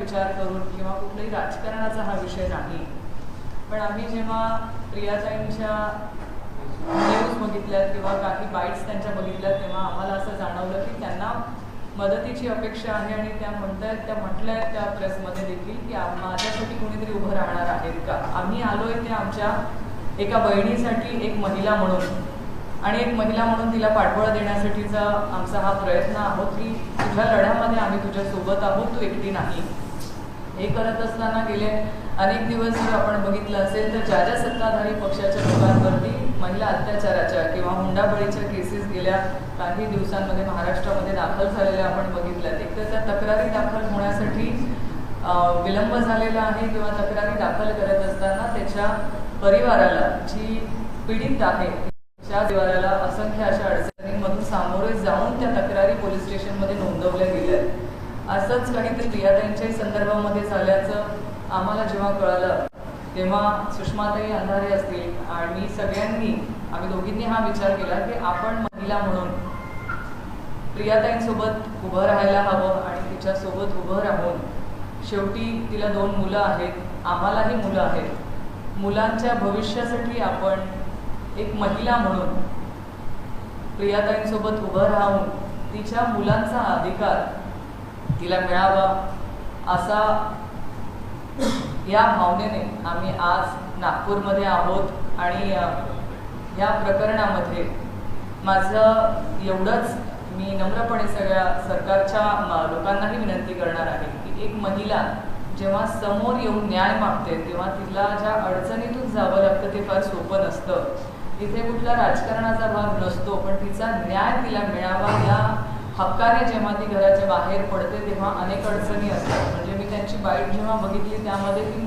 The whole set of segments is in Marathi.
विचार करून किंवा कुठल्याही राजकारणाचा हा विषय नाही. पण आम्ही जेव्हा प्रियाताईंच्या न्यूज बघितल्यात किंवा काही बाईट्स त्यांच्या बघितल्या तेव्हा आम्हाला असं जाणवलं की त्यांना मदतीची अपेक्षा आहे आणि त्या म्हणतायत त्या म्हटल्या आहेत त्या प्रेसमध्ये देखील की माझ्यासाठी कोणीतरी उभं राहणार आहेत का? आम्ही आलोय ते आमच्या एका बहिणीसाठी एक महिला म्हणून. आणि एक महिला म्हणून तिला पाठबळ देण्यासाठीचा आमचा हा प्रयत्न आहोत की तुझ्या लढ्यामध्ये आम्ही तुझ्या सोबत आहोत तू एकटी नाही. हे करत असताना गेले अनेक दिवस जर आपण बघितलं असेल तर ज्या ज्या सत्ताधारी पक्षाच्या लोकांवरती महिला अत्याचाराच्या किंवा हुंडाबळीच्या केसेस गेल्या काही दिवसांमध्ये महाराष्ट्रामध्ये दाखल झालेल्या आपण बघितल्यात एक तर त्या तक्रारी दाखल होण्यासाठी विलंब झालेला आहे किंवा तक्रारी दाखल करत असताना त्याच्या परिवाराला जी पीडित आहे त्या परिवाराला असंख्य अशा अडचणींमधून सामोरे जाऊन त्या तक्रारी पोलीस स्टेशनमध्ये नोंदवल्या गेल्या आहेत. असंच काहीतरी प्रियाताईंच्याही संदर्भामध्ये झाल्याचं आम्हाला जेव्हा कळालं तेव्हा सुषमाताई अंधारे असतील आणि सगळ्यांनी आम्ही दोघींनी हा विचार केला की आपण महिला म्हणून प्रियाताईंसोबत उभं राहायला हवं आणि तिच्यासोबत उभं राहून शेवटी तिला दोन मुलं आहेत आम्हालाही मुलं आहेत. मुलांच्या भविष्यासाठी आपण एक महिला म्हणून प्रियाताईंसोबत उभं राहून तिच्या मुलांचा अधिकार तिला मिळावा असा या भावनेने आम्ही आज नागपूरमध्ये आहोत आणि या प्रकरणामध्ये माझं एवढंच मी नम्रपणे सगळ्या सरकारच्या लोकांनाही विनंती करणार आहे की एक महिला जेव्हा समोर येऊन न्याय मागते तेव्हा तिला ज्या अडचणीतून जावं लागतं ते फार सोपं नसतं. तिथे कुठला राजकारणाचा भाग नसतो पण तिचा न्याय तिला मिळावा या हक्काने जेव्हा ती घराच्या बाहेर पडते तेव्हा अनेक अडचणी असतात. म्हणजे मी त्यांची बाईट जेव्हा बघितली त्यामध्ये ती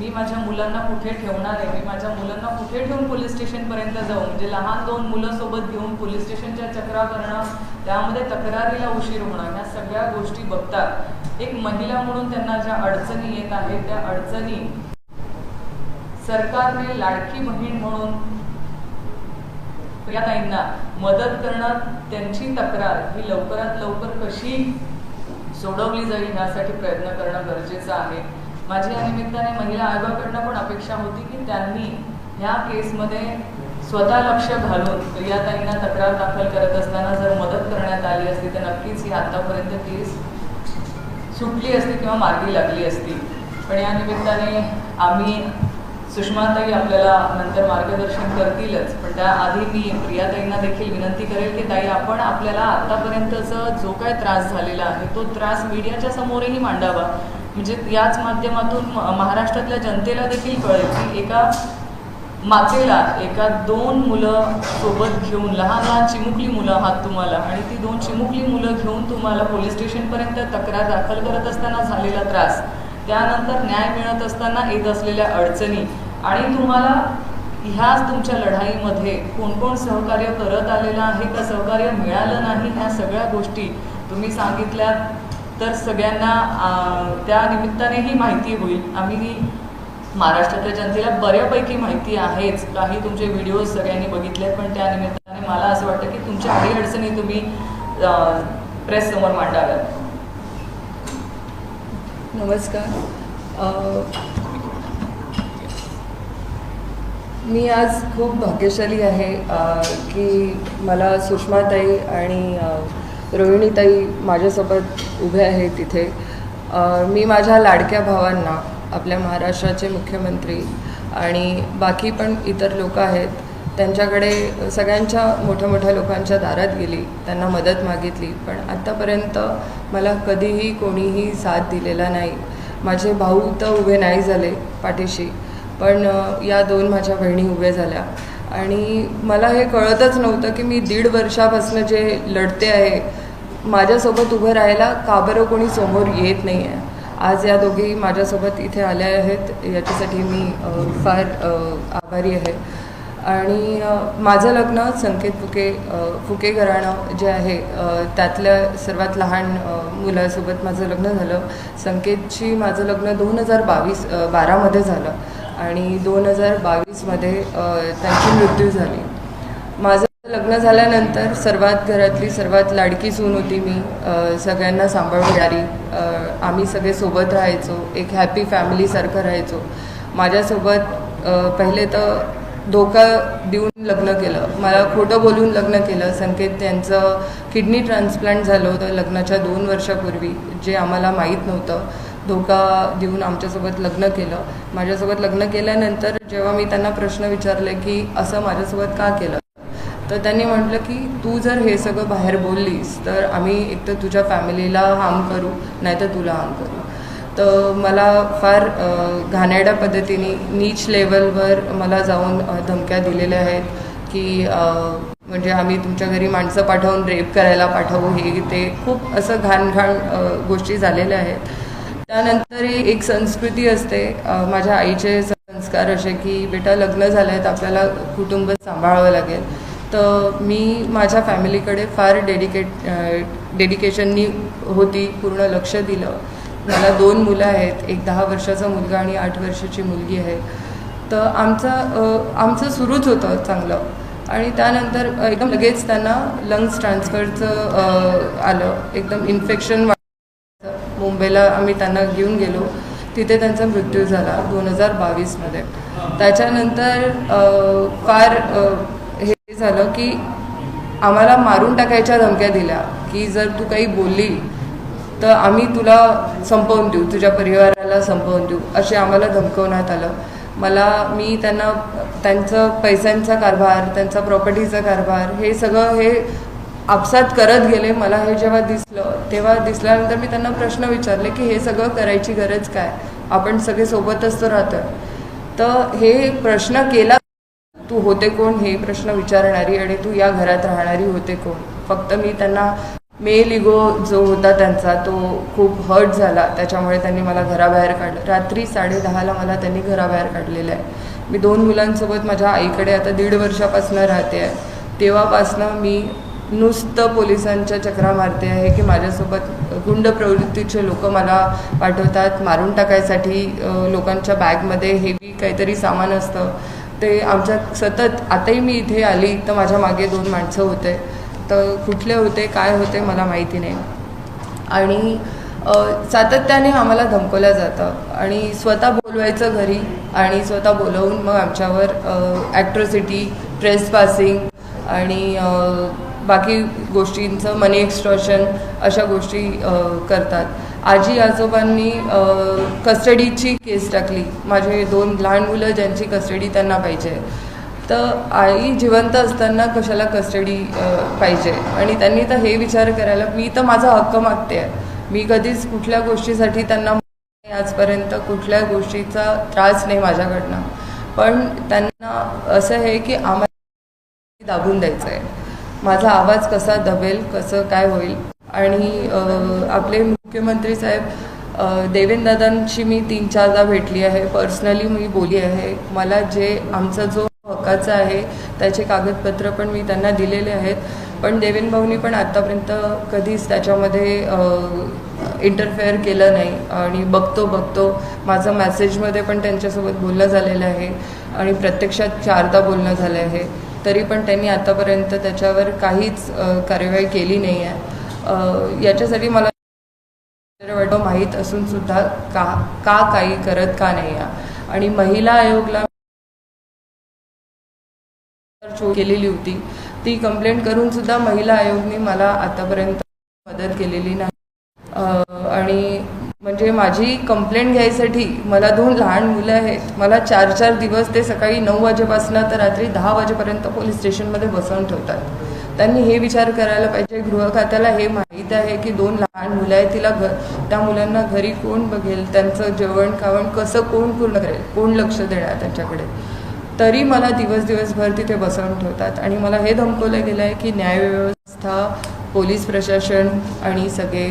मी माझ्या मुलांना कुठे ठेवणार आहे? मी माझ्या मुलांना कुठे ठेवून पोलीस स्टेशनपर्यंत जाऊ? म्हणजे लहान दोन मुलं सोबत घेऊन पोलीस स्टेशनच्या चक्रा करणं त्यामध्ये तक्रारीला उशीर होणं ह्या सगळ्या गोष्टी बघतात एक महिला म्हणून त्यांना ज्या अडचणी येत आहेत त्या अडचणी सरकारने लाडकी बहीण म्हणून प्रियाताईंना मदत करणं त्यांची तक्रार ही लवकरात लवकर कशी सोडवली जाईल यासाठी प्रयत्न करणं गरजेचं आहे. माझी या निमित्ताने महिला आयोगाकडनं पण अपेक्षा होती की त्यांनी ह्या केसमध्ये स्वतः लक्ष घालून प्रियाताईंना तक्रार दाखल करत असताना जर मदत करण्यात आली असती तर नक्कीच ही आतापर्यंत केस सुटली असती किंवा मार्गी लागली असती. पण या निमित्ताने आम्ही सुषमाताई आपल्याला नंतर मार्गदर्शन करतीलच पण त्याआधी मी प्रियाताईंना देखील विनंती करेल की ताई आपण आपल्याला आतापर्यंतचा जो काय त्रास झालेला आहे तो त्रास मीडियाच्या समोरही मांडावा. म्हणजे याच माध्यमातून महाराष्ट्रातल्या जनतेला देखील कळेल की एका मातेला एका दोन मुलं सोबत घेऊन लहान लहान चिमुकली मुलं आहात तुम्हाला आणि ती दोन चिमुकली मुलं घेऊन तुम्हाला पोलीस स्टेशनपर्यंत तक्रार दाखल करत असताना झालेला त्रास. त्यानंतर न्याय मिळत असताना येत असलेल्या अडचणी आणि तुम्हाला ह्याच तुमच्या लढाईमध्ये कोण कोण सहकार्य करत आलेलं आहे का सहकार्य मिळालं नाही ह्या सगळ्या गोष्टी तुम्ही सांगितल्या तर सगळ्यांना त्या निमित्तानेही माहिती होईल. आम्ही महाराष्ट्रातल्या जनतेला बऱ्यापैकी माहिती आहेच. काही तुमचे व्हिडिओज सगळ्यांनी बघितले पण त्या निमित्ताने मला असं वाटतं की तुमच्या काही अडचणी तुम्ही प्रेस समोर मांडाव्यात. नमस्कार. मी आज खूप भाग्यशाली आहे की मला सुषमाताई आणि रोहिणीताई माझ्यासोबत उभे आहेत तिथे मी माझ्या लाडक्या भावांना आपल्या महाराष्ट्राचे मुख्यमंत्री आणि बाकी पण इतर लोक आहेत त्यांच्याकडे सगळ्यांच्या मोठ्या मोठ्या लोकांच्या दारात गेली त्यांना मदत मागितली. पण आत्तापर्यंत मला कधीही कोणीही साथ दिलेला नाही. माझे भाऊ तर उभे नाही झाले पाठीशी पण या दोन माझ्या बहिणी उभ्या झाल्या. आणि मला हे कळतच नव्हतं की मी दीड वर्षापासून जे लढते आहे माझ्यासोबत उभं राहायला का बरं कोणी समोर येत नाही आहे आज या दोघी माझ्यासोबत इथे आल्या आहेत याच्यासाठी मी फार आभारी आहे. आणि माझं लग्न संकेत फुके फुके घराणं जे आहे त्यातल्या सर्वात लहान मुलासोबत माझं लग्न झालं. संकेतची माझं लग्न दोन हजार बावीस बारामध्ये झालं आणि दोन हजार बावीसमध्ये त्यांची मृत्यू झाली. माझं लग्न झाल्यानंतर सर्वात घरातली सर्वात लाडकी सून होती मी. सगळ्यांना सांभाळून घेणारी आम्ही सगळे सोबत राहायचो. एक हॅपी फॅमिलीसारखं राहायचो. माझ्यासोबत पहिले तर धोका देऊन लग्न केलं. मला खोटं बोलून लग्न केलं. संकेत त्यांचं किडनी ट्रान्सप्लांट झालं होतं लग्नाच्या दोन वर्षापूर्वी जे आम्हाला माहीत नव्हतं. धोका देऊन आमच्यासोबत लग्न केलं. माझ्यासोबत लग्न केल्यानंतर जेव्हा मी त्यांना प्रश्न विचारले की असं माझ्यासोबत का केलं? तर त्यांनी म्हटलं की तू जर हे सगळं बाहेर बोललीस तर आम्ही एकतर तुझ्या फॅमिलीला हार्म करू नाहीतर तुला हार्म करू. तर मला फार घाणेरड्या पद्धतीने नीच लेवलवर मला जाऊन धमक्या दिलेल्या आहेत की म्हणजे आम्ही तुमच्या घरी माणसं पाठवून रेप करायला पाठवू हे ते खूप असं घाण घाण गोष्टी झालेल्या आहेत. त्यानंतर एक संस्कृती असते माझ्या आईचे संस्कार असे की बेटा लग्न झालं आहे तर आपल्याला कुटुंब सांभाळावं लागेल. तर मी माझ्या फॅमिलीकडे फार डेडिकेट डेडिकेशननी होती पूर्ण लक्ष दिलं. मला दोन मुलं आहेत. एक दहा वर्षाचा मुलगा आणि आठ वर्षाची मुलगी आहे. तर आमचं आमचं सुरूच होतं चांगलं. आणि त्यानंतर एकदम लगेच त्यांना लंग्स ट्रान्सफरचं आलं. एकदम इन्फेक्शन मुंबईला आम्ही त्यांना घेऊन गेलो. तिथे त्यांचा मृत्यू झाला दोन हजार बावीसमध्ये. त्याच्यानंतर फार हे झालं की आम्हाला मारून टाकायच्या धमक्या दिल्या की जर तू काही बोलली तर आम्ही तुला संपवून देऊ तुझ्या परिवाराला संपवून देऊ असे आम्हाला धमकवण्यात आलं. मला मी त्यांना त्यांचं पैशांचा कारभार त्यांचा प्रॉपर्टीचा कारभार हे सगळं हे आपसात करत गेले. मला हे जेव्हा दिसलं तेव्हा दिसल्यानंतर मी त्यांना प्रश्न विचारले की हे सगळं करायची गरज काय? आपण सगळे सोबतच तर राहतो तर हे प्रश्न केला तू होते कोण? हे प्रश्न विचारणारी आणि तू या घरात राहणारी होते कोण? फक्त मी त्यांना मेल इगो जो होता त्यांचा तो खूप हर्ट झाला. त्याच्यामुळे त्यांनी मला घराबाहेर काढलं. रात्री साडेदहाला मला त्यांनी घराबाहेर काढलेलं आहे. मी दोन मुलांसोबत माझ्या आईकडे आता दीड वर्षापासून राहते आहे. तेव्हापासनं मी नुसतं पोलिसांच्या चक्रा मारते आहे की माझ्यासोबत गुंड प्रवृत्तीचे लोक मला पाठवतात. मारून टाकायसाठी लोकांच्या बॅगमध्ये हेवी काहीतरी सामान असतं. ते आमच्या सतत आताही मी इथे आली तर माझ्या मागे दोन माणसं होते. तर कुठले होते काय होते मला माहिती नाही. आणि सातत्याने आम्हाला धमकवलं जातं. आणि स्वतः बोलवायचं घरी आणि स्वतः बोलवून मग आमच्यावर ॲक्ट्रोसिटी ट्रेस पासिंग आणि बाकी गोष्टींचं मनी एक्स्ट्रॉशन अशा गोष्टी करतात. आजी आजोबांनी कस्टडीची केस टाकली. माझे दोन लहान मुलं ज्यांची कस्टडी त्यांना पाहिजे. तर आई जिवंत असताना कशाला कस्टडी पाहिजे? आणि त्यांनी तर हे विचार करायला मी तर माझा हक्क मागते आहे. मी कधीच कुठल्या गोष्टीसाठी त्यांना आजपर्यंत कुठल्या गोष्टीचा त्रास नाही माझ्याकडनं. पण त्यांना असं आहे की आम्हाला दाबून द्यायचं आहे माझा आवाज कसा दबेल कसं काय होईल? आणि आपले मुख्यमंत्री साहेब अ, देवेंद्रदादांशी मी तीन चारदा भेटली आहे. पर्सनली मी बोली आहे. मला जे आमचा जो हक्काचं आहे. त्याचे कागदपत्र पण मी त्यांना दिलेले आहेत. पण देवेन भाऊनी पण आत्तापर्यंत कधीच त्याच्यामध्ये इंटरफेअर केलं नाही. आणि बघतो बघतो माझं मॅसेजमध्ये पण त्यांच्यासोबत बोलणं झालेलं आहे. आणि प्रत्यक्षात चारदा बोलणं झालं आहे. तरी पण त्यांनी आतापर्यंत त्याच्यावर काहीच कार्यवाही केली नाही आहे याच्यासाठी मला वाटतं माहीत असून सुद्धा का का काही करत का नाही आहे आणि महिला आयोगला केलेली होती. ती कंप्लेंट करून सुद्धा महिला आयोगने मला आतापर्यंत मदत केलेली नाही. आणि म्हणजे माझी कंप्लेंट घ्यायसाठी मला दोन लहान मुलं आहेत. मला चार चार दिवस ते सकाळी नऊ वाजेपासून तर रात्री दहा वाजेपर्यंत पोलीस स्टेशनमध्ये बसवून ठेवतात. त्यांनी हे विचार करायला पाहिजे. गृह खात्याला हे माहीत आहे की दोन लहान मुलं आहेत. तिला घ त्या मुलांना घरी कोण बघेल? त्यांचं जेवण खावण कसं कोण पूर्ण करेल? कोण लक्ष देणार त्यांच्याकडे? तरी मला दिवस दिवसभर तिथे बसवून ठेवतात. आणि मला हे धमकवलं गेलं आहे की न्यायव्यवस्था पोलीस प्रशासन आणि सगळे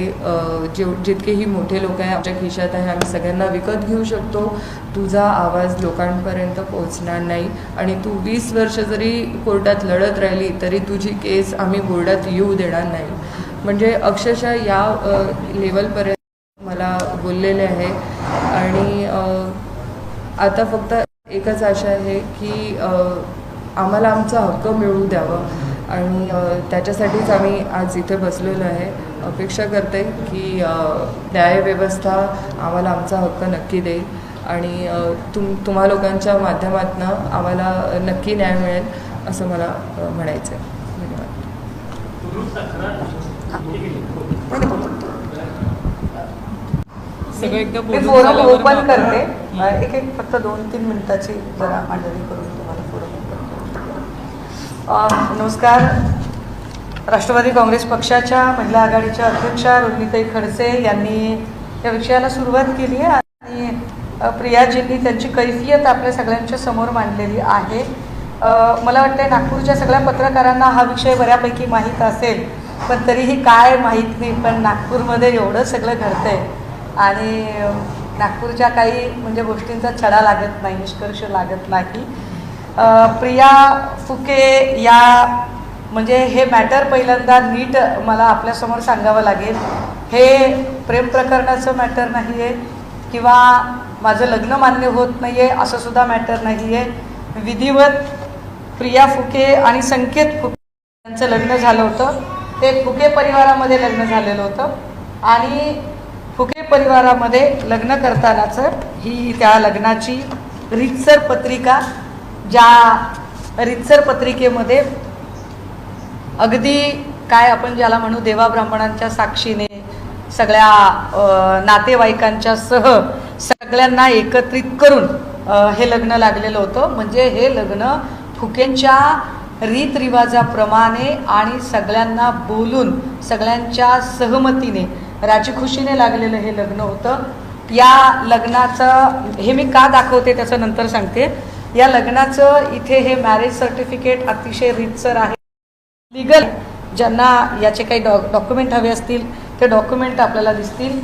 जे जितकेही मोठे लोक आहे आमच्या खिशात आहे आम्ही सगळ्यांना विकत घेऊ शकतो. तुझा आवाज लोकांपर्यंत पोहोचणार नाही. आणि तू वीस वर्ष जरी कोर्टात लढत राहिली तरी तुझी केस आम्ही बोर्डात येऊ देणार नाही. म्हणजे अक्षरशः या लेवलपर्यंत मला बोललेले आहे. आणि आता फक्त एकच आशा आहे की आम्हाला आमचा हक्क मिळवू द्यावं. आणि त्याच्यासाठीच आम्ही आज इथे बसलेलो आहे. अपेक्षा करते की न्यायव्यवस्था आम्हाला आमचा हक्क नक्की देईल. आणि तुम तुम्हा लोकांच्या माध्यमातून आम्हाला नक्की न्याय मिळेल असं मला म्हणायचं आहे धन्यवाद. सगळं एकदा मी फोरम ओपन करते. एक एक फक्त दोन तीन मिनिटाची जरा मांडणी करून तुम्हाला फोरम ओपन नमस्कार. राष्ट्रवादी काँग्रेस पक्षाच्या महिला आघाडीच्या अध्यक्षा रोहिणीताई खडसे यांनी या विषयाला सुरुवात केली आहे आणि प्रियाजींनी त्यांची कैफियत आपल्या सगळ्यांच्या समोर मांडलेली आहे. मला वाटतं नागपूरच्या सगळ्या पत्रकारांना हा विषय बऱ्यापैकी माहीत असेल पण तरीही काय माहीत नाही पण नागपूरमध्ये एवढं सगळं घडतंय. आणि नागपूरच्या काही म्हणजे गोष्टींचा छडा लागत नाही निष्कर्ष लागत नाही. प्रिया फुके या म्हणजे हे मॅटर पहिल्यांदा नीट मला आपल्यासमोर सांगावं लागेल. हे प्रेम प्रकरणाचं मॅटर नाही आहे किंवा माझं लग्न मान्य होत नाही आहे असं सुद्धा मॅटर नाही आहे विधिवत प्रिया फुके आणि संकेत फुके यांचं लग्न झालं होतं. ते फुके परिवारामध्ये लग्न झालेलं होतं. आणि फुके परिवारामध्ये लग्न करतानाचं ही त्या लग्नाची रितसर पत्रिका ज्या रितसर पत्रिकेमध्ये अगदी काय आपण ज्याला म्हणू देवा ब्राह्मणांच्या साक्षीने सगळ्या नातेवाईकांच्या सह सगळ्यांना एकत्रित करून हे लग्न लागलेलं होतं. म्हणजे हे लग्न फुकेंच्या रीतरिवाजाप्रमाणे आणि सगळ्यांना बोलून सगळ्यांच्या सहमतीने राजखुशीने लागलेलं हे लग्न होतं. या लग्नाचं हे मी का दाखवते त्याचं नंतर सांगते. या लग्नाचं इथे हे मॅरेज सर्टिफिकेट अतिशय रितसर आहे. लिगल ज्यांना याचे काही डॉ डॉक्युमेंट हवे असतील ते डॉक्युमेंट आपल्याला दिसतील.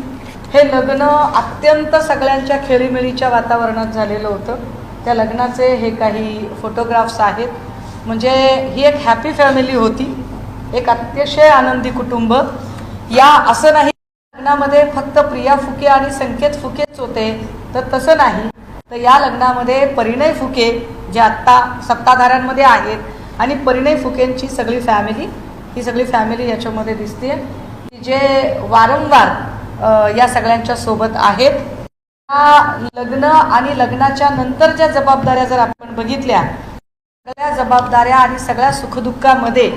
हे लग्न अत्यंत सगळ्यांच्या खेळीमेळीच्या वातावरणात झालेलं होतं. त्या लग्नाचे हे काही फोटोग्राफ्स आहेत. म्हणजे ही एक हॅपी फॅमिली होती. एक अतिशय आनंदी कुटुंब. या असं नाही लग्नामध्ये फक्त प्रिया फुके आणि संकेत फुकेच होते तर तसं नाही. तर या लग्नामध्ये परिणय फुके जे आत्ता सत्ताधाऱ्यांमध्ये आहेत आणि परिणय फुकेंची सगळी फॅमिली ही सगळी फॅमिली याच्यामध्ये दिसते की जे वारंवार या सगळ्यांच्या सोबत आहेत. त्या लग्न आणि लग्नाच्या नंतर ज्या जबाबदाऱ्या जर आपण बघितल्या सगळ्या जबाबदाऱ्या आणि सगळ्या सुखदुःखामध्ये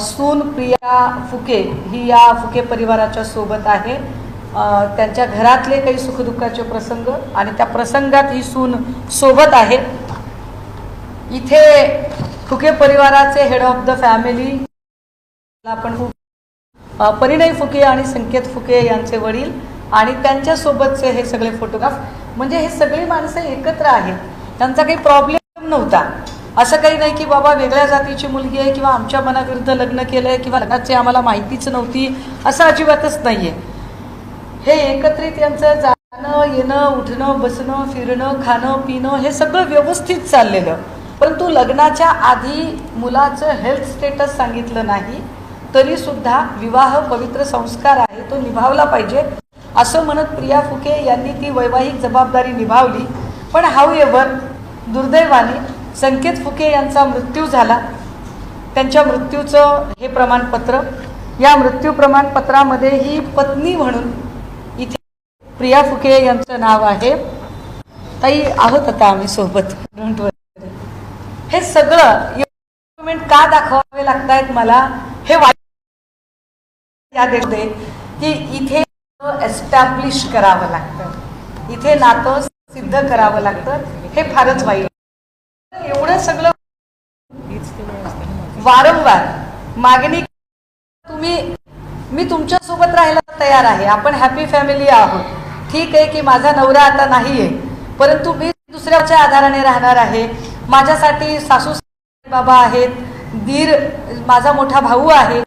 सून प्रिया फुके ही या फुके परिवाराच्या सोबत आहे. त्यांच्या घरातले काही सुखदुःखाचे प्रसंग आणि त्या प्रसंगात ही सून सोबत आहे. इथे फुके परिवाराचे हेड ऑफ द फॅमिली आपण परिणय फुके आणि संकेत फुके यांचे वडील आणि त्यांच्यासोबतचे हे सगळे फोटोग्राफ म्हणजे हे सगळी माणसं एकत्र आहेत. त्यांचा काही प्रॉब्लेम नव्हता. असं काही नाही की बाबा वेगळ्या जातीची मुलगी आहे किंवा आमच्या मनाविरुद्ध लग्न केलं आहे किंवा लग्नाची आम्हाला माहितीच नव्हती असं अजिबातच नाही आहे हे एकत्रित यांचं जाणं येणं उठणं बसणं फिरणं खाणं पिणं हे सगळं व्यवस्थित चाललेलं. परंतु लग्नाच्या आधी मुलाचं हेल्थ स्टेटस सांगितलं नाही तरी सुद्धा विवाह पवित्र संस्कार आहे तो निभावला पाहिजे. असं म्हणत प्रिया फुके यांनी ती वैवाहिक जबाबदारी निभावली. पण हाऊ एव्हर दुर्दैवाने संकेत फुके यांचा मृत्यू झाला. त्यांच्या मृत्यूचं हे प्रमाणपत्र या मृत्यू प्रमाणपत्रामध्ये ही पत्नी म्हणून इथे प्रिया फुके यांचं नाव आहे. ताई आहोत आता आम्ही सोबत. हे सगळं डॉक्युमेंट का दाखवावे लागतायत मला? हे वाटत की इथे एस्टॅब्लिश करावं लागतं. इथे नातं सिद्ध करावं लागतं. हे फारच वाईट एवढं सगळं वारंवार. मागणी तुम्ही मी तुमच्यासोबत राहायला तयार आहे. आपण हॅपी फॅमिली आहोत. ठीक आहे की माझा नवरा आता नाही आहे परंतु मी दुसऱ्याच्या आधाराने राहणार आहे. माझ्यासाठी सासू बाबा आहेत. दीर माझा मोठा भाऊ आहे.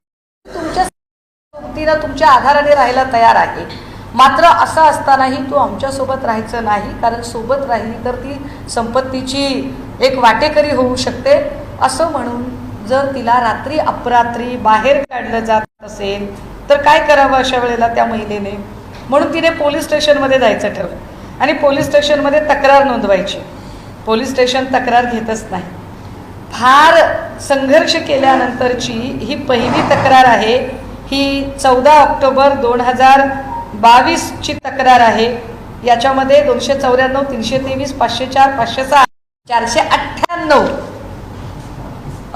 तुमच्या तुमच्या आधाराने राहायला तयार आहे. मात्र असं असतानाही तू आमच्यासोबत राहायचं नाही कारण सोबत राहिली तर ती संपत्तीची एक वाटेकरी होऊ शकते. असं म्हणून जर तिला रात्री अपरात्री बाहेर काढलं जात असेल तर काय करावं अशा वेळेला त्या महिलेने? म्हणून तिने पोलीस स्टेशनमध्ये जायचं ठरवलं. आणि पोलीस स्टेशनमध्ये तक्रार नोंदवायची. पोलीस स्टेशन तक्रार घेतच नाही. फार संघर्ष केल्यानंतरची ही पहिली तक्रार आहे ही चौदा ऑक्टोबर दोन हजार बावीसची तक्रार आहे. याच्यामध्ये दोनशे चौऱ्याण्णव तीनशे तेवीस पाचशे चार पाचशे सहा चारशे अठ्ठ्याण्णव.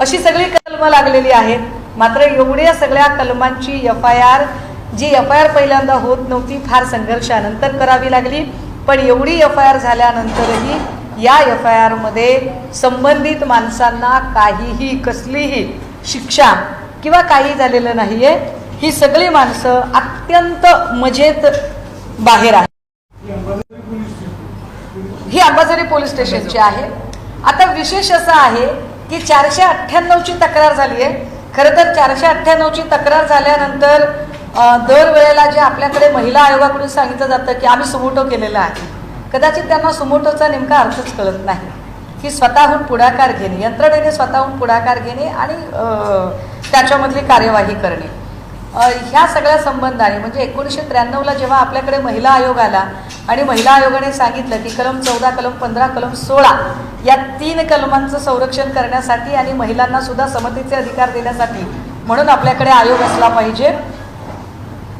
अशी सगळी कलमं लागलेली आहेत. मात्र एवढ्या सगळ्या कलमांची F I R G F I R पहिल्यांदा होत नव्हती फार संघर्षानंतर करावी लागली. पण एवढी एफ आय आर झाल्यानंतरही या एफ आय आरमध्ये संबंधित माणसांना काहीही कसलीही शिक्षा किंवा काही झालेलं नाही आहे ही सगळी माणसं अत्यंत मजेत बाहेर आहेत. ही अंबाझरी पोलीस स्टेशनची आहे. आता विशेष असं आहे की चारशे अठ्ठ्याण्णवची तक्रार झाली आहे. खरं तर चारशे अठ्ठ्याण्णवची तक्रार झाल्यानंतर दरवेळेला जे आपल्याकडे महिला आयोगाकडून सांगितलं जातं की आम्ही सुमोटो केलेला आहे. कदाचित त्यांना सुमोटोचा नेमका अर्थच कळत नाही. की स्वतःहून पुढाकार घेणे यंत्रणेने स्वतःहून पुढाकार घेणे आणि त्याच्यामधली कार्यवाही करणे. ह्या सगळ्या संबंधाने म्हणजे एकोणीसशे त्र्याण्णवला जेव्हा आपल्याकडे महिला आयोग आला आणि महिला आयोगाने सांगितलं की कलम चौदा कलम पंधरा कलम सोळा या तीन कलमांचं संरक्षण करण्यासाठी आणि महिलांना सुद्धा समतेचे अधिकार देण्यासाठी म्हणून आपल्याकडे आयोग असला पाहिजे.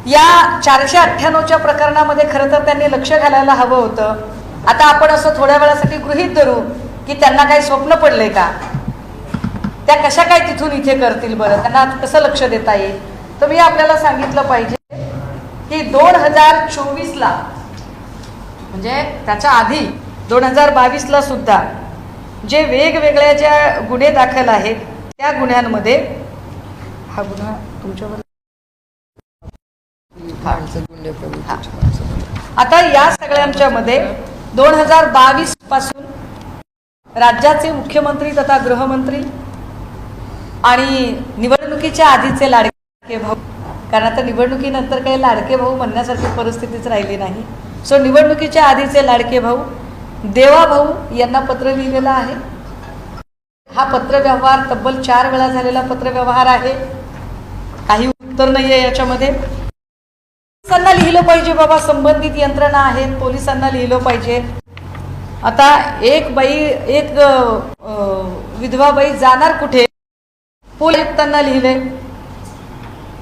या चारशे अठ्ठ्याण्णवच्या प्रकरणामध्ये खरं तर त्यांनी लक्ष घालायला हवं होतं. आता आपण असं थोड्या वेळासाठी गृहीत धरू की त्यांना काही स्वप्न पडले का? त्या कशा काय तिथून इथे करतील बरं? त्यांना कसं लक्ष देता येईल? तर मी आपल्याला सांगितलं पाहिजे की दोन हजार चोवीसला म्हणजे त्याच्या आधी दोन हजार बावीसला सुद्धा जे वेगवेगळ्या ज्या गुन्हे दाखल आहेत त्या गुन्ह्यांमध्ये हा गुन्हा तुमच्यावर. आता या सगळ्यांच्या मध्ये दोन हजार बावीसपासून राज्याचे मुख्यमंत्री तथा गृहमंत्री आणि निवडणुकीच्या आधीचे लाडके भाऊ. कारण आता निवडणुकीनंतर काही लाडके भाऊ म्हणण्यासारखी परिस्थितीच राहिली नाही. सो निवडणुकीच्या आधीचे लाडके भाऊ देवा भाऊ यांना पत्र लिहिलेलं आहे. हा पत्रव्यवहार तब्बल चार वेळा झालेला पत्रव्यवहार आहे. काही उत्तर नाही आहे याच्यामध्ये. पोलिसांना लिहिलं पाहिजे बाबा संबंधित यंत्रणा आहेत पोलिसांना लिहिलं पाहिजे. आता एक बाई एक विधवा बाई जाणार कुठे? पोलीस आयुक्तांना लिहिले.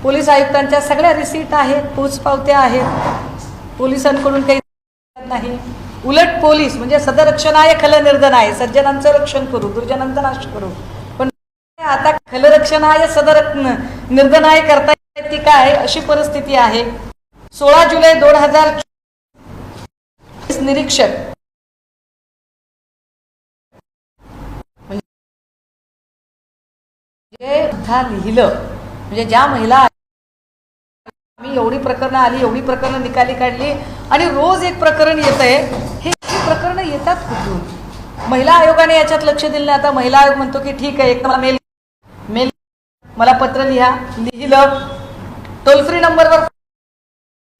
पोलीस आयुक्तांच्या सगळ्या रिसीट आहेत पोचपावत्या आहेत. पोलिसांकडून काही नाही. उलट पोलीस म्हणजे सदरक्षण आहे खल निर्धन आहे सज्जनांचं रक्षण करू दुर्जनांचा नाश करू. पण आता खलरक्षण आहे सदर निर्दनाय करता येत ती काय? अशी परिस्थिती आहे. सोळा जुलै दोन हजार निरीक्षक. म्हणजे लिहिलं म्हणजे ज्या महिला मी एवढी प्रकरणं आली एवढी प्रकरणं निकाली काढली आणि रोज एक प्रकरण येत आहे. हे प्रकरणं येतात कुठून? महिला आयोगाने याच्यात लक्ष दिलं नाही. आता महिला आयोग म्हणतो की ठीक आहे एक मला मेल मेल. मला पत्र लिहा लिहिलं. टोल फ्री नंबरवर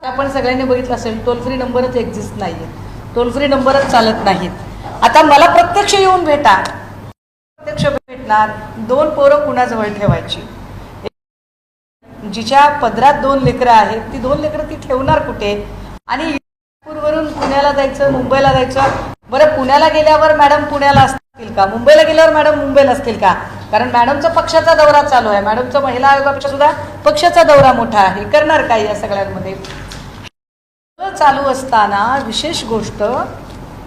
आपण सगळ्यांनी बघितलं असेल टोल फ्री नंबरच एक्झिस्ट नाहीये टोल फ्री नंबरच चालत नाहीत आता मला प्रत्यक्ष येऊन भेटा प्रत्यक्ष भेटणार. दोन पोरं कुणाजवळ ठेवायची? जिच्या पदरात दोन लेकरं आहेत ती दोन लेकरं ती ठेवणार कुठे? आणि वरून पुण्याला जायचं मुंबईला जायचं? बरं पुण्याला गेल्यावर मॅडम पुण्याला असतील का? मुंबईला गेल्यावर मॅडम मुंबईला असतील का? कारण मॅडमचा पक्षाचा दौरा चालू आहे. मॅडमचा महिला आयोगापेक्षा सुद्धा पक्षाचा दौरा मोठा आहे. करणार काय या सगळ्यांमध्ये? चालू असताना विशेष गोष्ट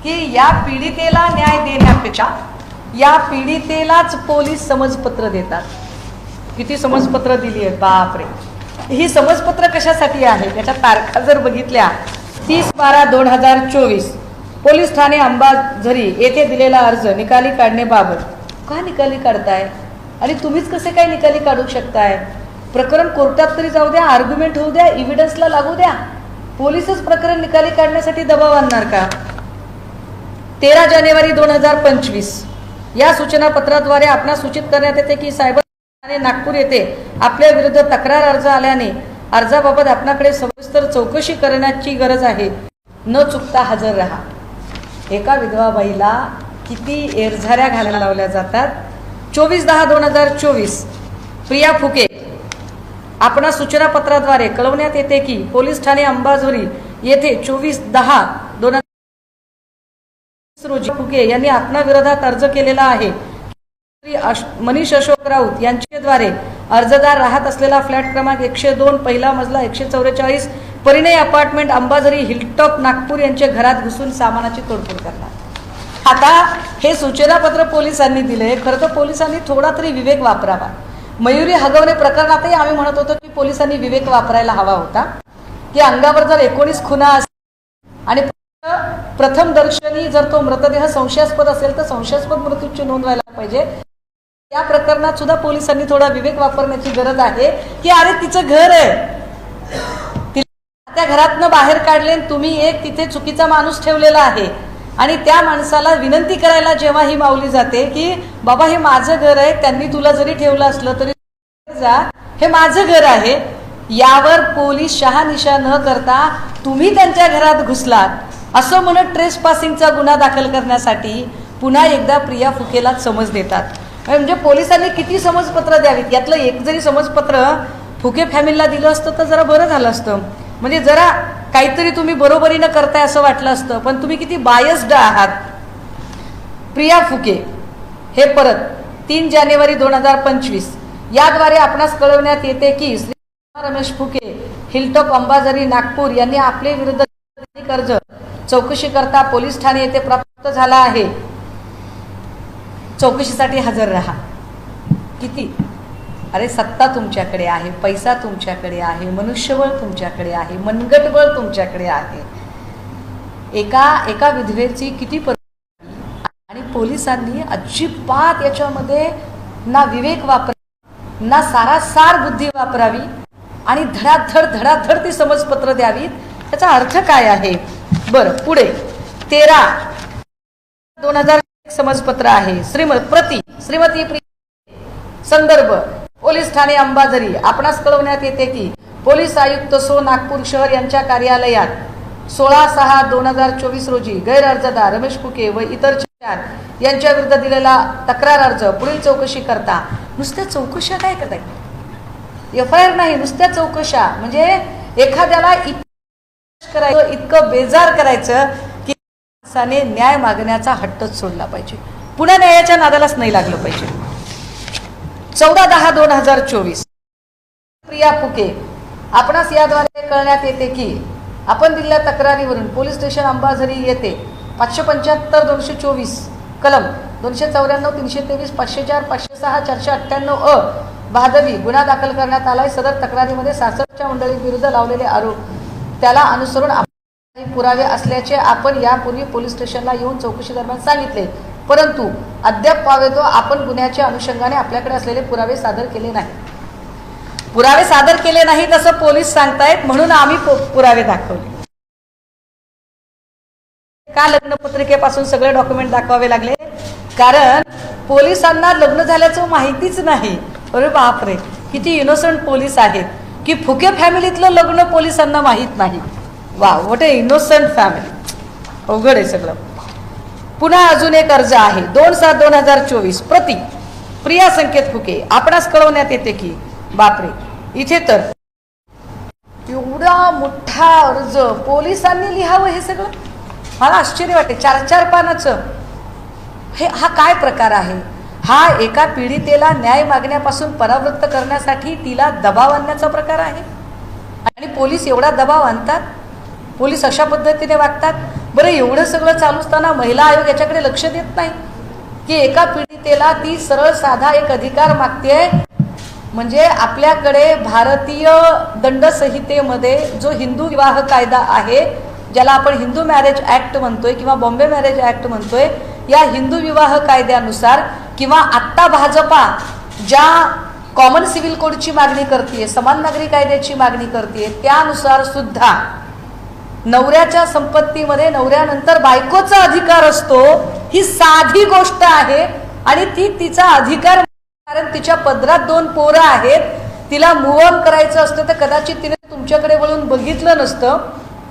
की या पीडितेला न्याय देण्यापेक्षा या पीडितेलाच पोलीस समजपत्र देतात. किती समजपत्र दिली आहेत? बापरे. ही समजपत्र कशासाठी आहे? त्याच्या तारखा जर बघितल्या तीस बारा दोन हजार चोवीस. पोलीस ठाणे अंबाझरी येथे दिलेला अर्ज निकाली काढण्याबाबत का निकाली काढताय? आणि तुम्हीच कसे काय निकाली काढू शकताय? प्रकरण कोर्टात तरी जाऊ द्या आर्ग्युमेंट होऊ द्या इव्हिडन्सला लागू द्या. पोलीसच प्रकरण निकाली काढण्यासाठी दबाव आणणार का? तेरा जानेवारी दोन हजार पंचवीस. या सूचना पत्राद्वारे आपणास सूचित करण्यात येते की सायबर आणि नागपूर येथे आपल्या विरुद्ध तक्रार अर्ज आल्याने अर्जाबाबत आपणाकडे सविस्तर चौकशी करण्याची गरज आहे. न चुकता हजर राहा. एका विधवा बाईला किती एरझाऱ्या घालायला लावल्या जातात? चोवीस दहा दोन हजार चोवीस. प्रिया फुके आपणा सूचना पत्राद्वारे कळवण्यात येते की पोलीस ठाणे अंबाझोरी येथे चोवीस दहा दोन हजार रोजी फुके यांनी आपणाविरोधात अर्ज केलेला आहे. श्री मनीष अशोक राऊत यांच्याद्वारे अर्जदार राहत असलेला फ्लॅट क्रमांक एकशे दोन पहिला मजला एकशे चौवेचाळीस परिणय अपार्टमेंट अंबाझरी हिलटॉप नागपूर यांच्या घरात घुसून सामानाची तोडफोड करणार आता हे सूचनापत्र पोलिसांनी दिले खरं तर पोलिसांनी थोडा तरी विवेक वापरावा. मयुरी हगवणे प्रकरणातही आम्ही म्हणत होतो की पोलिसांनी विवेक वापरायला हवा होता. की अंगावर जर एकोणीस खुना असतील आणि प्रथम दर्शनी जर तो मृतदेह संशयास्पद असेल तर संशयास्पद मृत्यूची नोंद व्हायला पाहिजे. या प्रकरणात सुद्धा पोलिसांनी थोडा विवेक वापरण्याची गरज आहे की अरे तिचं घर आहे. तिला त्या घरातनं बाहेर काढले आणि तुम्ही एक तिथे चुकीचा माणूस ठेवलेला आहे. आणि त्या माणसाला विनंती करायला जेव्हा ही माऊली जाते की बाबा हे माझं घर आहे. त्यांनी तुला जरी ठेवलं असलं तरी जा. हे माझं घर आहे. यावर पोलीस शहानिशा न करता तुम्ही त्यांच्या घरात घुसलात. असं म्हणत ट्रेस पासिंगचा गुन्हा दाखल करण्यासाठी पुन्हा एकदा प्रिया फुकेला समज देतात. म्हणजे पोलिसांनी किती समजपत्र द्यावीत? यातलं एक जरी समजपत्र फुके फॅमिलीला दिलं असतं तर जरा बरं झालं असतं. म्हणजे जरा काहीतरी तुम्ही बरोबरीनं करताय असं वाटलं असतं पण तुम्ही किती बायस्ड आहात. प्रिया फुके हे परत तीन जानेवारी दोन हजार पंचवीस. याद्वारे आपणास कळवण्यात येते की श्री रमेश फुके हिलटॉप अंबाझरी नागपूर यांनी आपले विरुद्ध कर्ज चौकशी करता पोलीस ठाणे येथे प्राप्त झाला आहे. चौकशीसाठी हजर राहा. किती? अरे सत्ता तुमच्याकडे आहे पैसा तुमच्याकडे आहे मनुष्यबळ तुमच्याकडे आहे मनगटबळ तुमच्याकडे आहे. एका एका विधवेची किती पर आणि पोलिसांनी अजिबात याच्यामध्ये ना विवेक वापरा ना सारासार बुद्धी वापरावी आणि धडाधड धडाधड ती समजपत्र द्यावीत. त्याचा अर्थ काय आहे? बरं पुढे. तेरा. दोन हजार समजपत्र आहे. श्रीमत प्रति श्रीमती संदर्भ. पोलीस ठाणे अंबाझरी. आपणास कळवण्यात येते की पोलीस आयुक्त सो नागपूर शहर यांच्या कार्यालयात सोळा सहा दोन हजार चोवीस रोजी गैर अर्जदार रमेश कुके व इतर चार यांच्या विरुद्ध दिलेला तक्रार अर्ज पुढील चौकशी करता. नुसत्या चौकशा काय करता एफ आय आर नाही नुसत्या चौकशा. म्हणजे एखाद्याला इतकं इतकं बेजार करायचं की माणसाने न्याय मागण्याचा हट्टच सोडला पाहिजे. पुन्हा न्यायाच्या नादालाच नाही लागलं पाहिजे. चौदा दहा दोन हजार चोवीस. प्रिया फुके आपणास याद्वारे कळण्यात येते की आपण दिलेल्या तक्रारीवरून पोलीस स्टेशन अंबाझरी येथे पाचशे पंच्याहत्तर दोनशे चोवीस कलम दोनशे चौऱ्याण्णव तीनशे तेवीस पाचशे चार पाचशे सहा चारशे अठ्ठ्याण्णव अ भादवी गुन्हा दाखल करण्यात आलाय. सदर तक्रारीमध्ये सासरच्या मंडळीविरुद्ध लावलेले आरोप त्याला अनुसरून पुरावे असल्याचे आपण यापूर्वी पोलीस स्टेशनला येऊन चौकशी दरम्यान सांगितले. परंतु अद्याप पावे तो आपण गुन्ह्याच्या अनुषंगाने आपल्याकडे असलेले पुरावे सादर केले नाही. पुरावे सादर केले नाहीत असं पोलीस सांगतायत म्हणून आम्ही पुरावे दाखवले. का लग्नपत्रिकेपासून सगळे डॉक्युमेंट दाखवावे लागले? कारण पोलिसांना लग्न झाल्याचं माहितीच नाही. अरे बापरे किती इनोसंट पोलीस आहेत. की फुके फॅमिलीतलं लग्न पोलिसांना माहीत नाही. वा वॉट अ इनोसंट फॅमिली अवघड आहे सगळं. पुन्हा अजून एक अर्ज आहे. दोन सात दोन हजार चोवीस. प्रति प्रिया संकेत फुके. आपणास कळवण्यात येते की बापरे. इथे तर एवढा मोठा अर्ज पोलिसांनी लिहावं हे सगळं? मला आश्चर्य वाटते. चार चार पानाचं. हे हा काय प्रकार आहे? हा एका पीडितेला न्याय मागण्यापासून परावृत्त करण्यासाठी तिला दबाव आणण्याचा प्रकार आहे? आणि पोलीस एवढा दबाव आणतात? पोलीस अशा पद्धतीने वागतात? बरं एवढं सगळं चालू असताना महिला आयोग याच्याकडे लक्ष देत नाही? की एका पीडितेला ती सरळ साधा एक अधिकार मागते म्हणजे आपल्याकडे भारतीय दंडसंहितेमध्ये जो हिंदू विवाह कायदा आहे ज्याला आपण हिंदू मॅरेज ॲक्ट म्हणतोय किंवा बॉम्बे मॅरेज ॲक्ट म्हणतोय या हिंदू विवाह कायद्यानुसार किंवा आत्ता भाजपा ज्या कॉमन सिव्हिल कोडची मागणी करते समान नागरी कायद्याची मागणी करते त्यानुसार सुद्धा नवऱ्याच्या संपत्तीमध्ये नवऱ्यानंतर बायकोचा अधिकार असतो ही साधी गोष्ट आहे. आणि ती तिचा अधिकार कारण तिच्या पदरात दोन पोरं आहेत. तिला मुवम करायचं असतं तर कदाचित तिने तुमच्याकडे वळून बघितलं नसतं.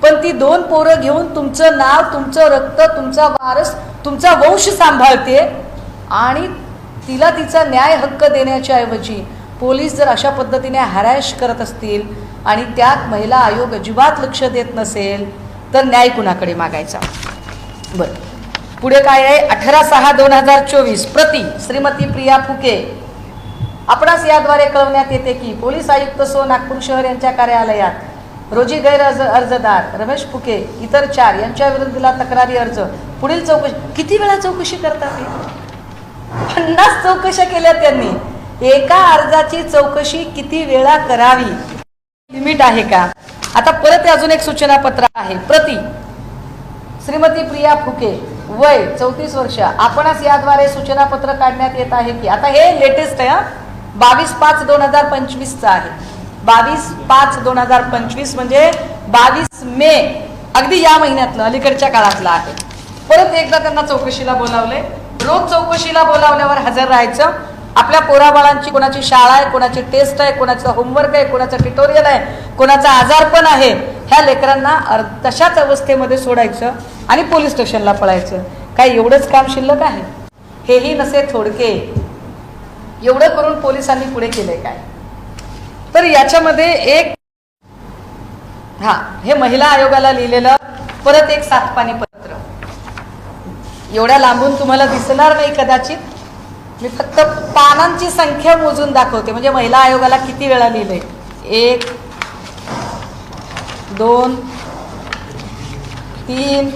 पण ती दोन पोरं घेऊन तुमचं नाव तुमचं रक्त तुमचा वारस तुमचा वंश सांभाळते. आणि तिला तिचा न्याय हक्क देण्याच्या ऐवजी पोलीस जर अशा पद्धतीने हॅरॅश करत असतील आणि त्यात महिला आयोग अजिबात लक्ष देत नसेल तर न्याय कुणाकडे मागायचा? बरं. पुढे काय आहे? अठरा सहा दोन हजार चोवीस प्रति श्रीमती प्रिया फुके. आपणास याद्वारे कळवण्यात येते की पोलीस आयुक्त सो नागपूर शहर यांच्या कार्यालयात रोजी गैर अर्जदार रमेश फुके इतर चार यांच्या विरुद्धला तक्रारी अर्ज. पुढील चौकशी किती वेळा चौकशी करतात पन्नास चौकशा केल्या त्यांनी. एका अर्जाची चौकशी किती वेळा करावी? लिमिट आहे का? आता परत अजून एक सूचना पत्र आहे. प्रति श्रीमती प्रिया फुके वय चौतीस वर्ष. आपणच याद्वारे सूचना पत्र काढण्यात येत आहे की आता हे लेटेस्ट आहे बावीस पाच दोन हजार पंचवीसचं आहे. बावीस पाच दोन हजार पंचवीस म्हणजे बावीस मे अगदी या महिन्यातलं अलीकडच्या काळातलं आहे. परत एकदा त्यांना चौकशीला बोलावले रोज चौकशीला बोलावल्यावर हजर राहायचं. आपल्या पोराबाळांची कोणाची शाळा आहे कोणाची टेस्ट आहे कोणाचं होमवर्क आहे कोणाचं ट्युटोरियल आहे कोणाचा आजारपण आहे ह्या लेकरांना तशाच अवस्थेमध्ये सोडायचं आणि पोलीस स्टेशनला पळायचं. काय एवढंच काम शिल्लक आहे? हेही नसे थोडके. एवढं करून पोलिसांनी पुढे केलंय काय? तर याच्यामध्ये एक हा हे महिला आयोगाला लिहिलेलं परत एक सातपाणी पत्र. एवढ्या लांबून तुम्हाला दिसणार नाही कदाचित मी फक्त पानांची संख्या मोजून दाखवते. म्हणजे महिला आयोगाला किती वेळा लिहिलंय एक दोन तीन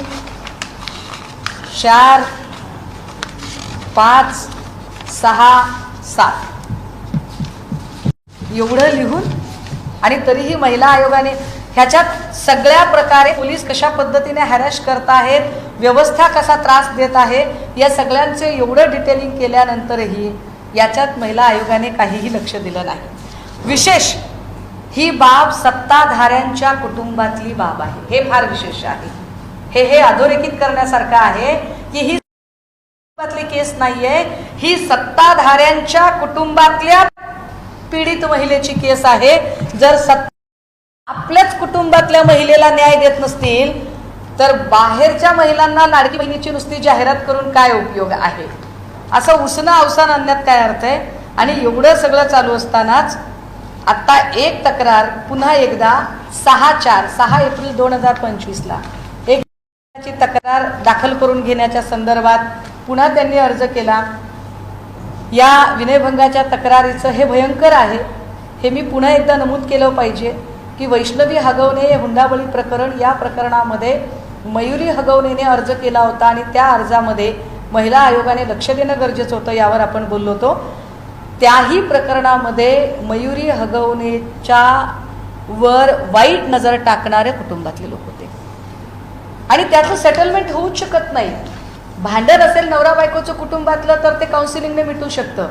चार पाच सहा सात. एवढं लिहून आणि तरीही महिला आयोगाने ह्याच्यात सगळ्या प्रकारे पोलीस कशा पद्धतीने हॅरॅश करत आहेत व्यवस्था कसा त्रास देत आहे या सगळ्यांचे एवढं डिटेलिंग केल्यानंतरही याच्यात महिला आयोगाने काहीही लक्ष दिलं नाही. विशेष ही बाब सत्ताधाऱ्यांच्या कुटुंबातली बाब आहे. हे फार विशेष आहे. हे हे अधोरेखित करण्यासारखं आहे की ही कुटुंबातली केस नाहीये ही सत्ताधाऱ्यांच्या कुटुंबातल्या पीडित महिलेची केस आहे. जर सत्ता आपल्याच कुटुंबातल्या महिलेला न्याय देत नसतील तर बाहेरच्या महिलांना लाडकी बहिणीची नुसती जाहिरात करून काय उपयोग आहे? असं उसणं अवसान आणण्यात काय अर्थ आहे? आणि एवढं सगळं चालू असतानाच आत्ता एक तक्रार पुन्हा एकदा सहा चार सहा एप्रिल दोन हजार पंचवीसला. एक तक्रार दाखल करून घेण्याच्या संदर्भात पुन्हा त्यांनी अर्ज केला. या विनयभंगाच्या तक्रारीचं हे भयंकर आहे. हे मी पुन्हा एकदा नमूद केलं पाहिजे. की वैष्णवी हगवणे हे हुंडाबळी प्रकरण या प्रकरणामध्ये मयुरी हगवणेने अर्ज केला होता आणि त्या अर्जामध्ये महिला आयोगाने लक्ष देणं गरजेचं होतं यावर आपण बोललो होतो. त्याही प्रकरणामध्ये मयुरी हगवणेच्या वर वाईट नजर टाकणारे कुटुंबातले लोक होते. आणि त्याचं सेटलमेंट होऊच शकत नाही. भांडण असेल नवरा बायकोचं कुटुंबातलं तर ते काउन्सिलिंगने मिटू शकतं.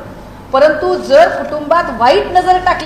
परंतु जर कुटुंबात वाईट नजर टाकली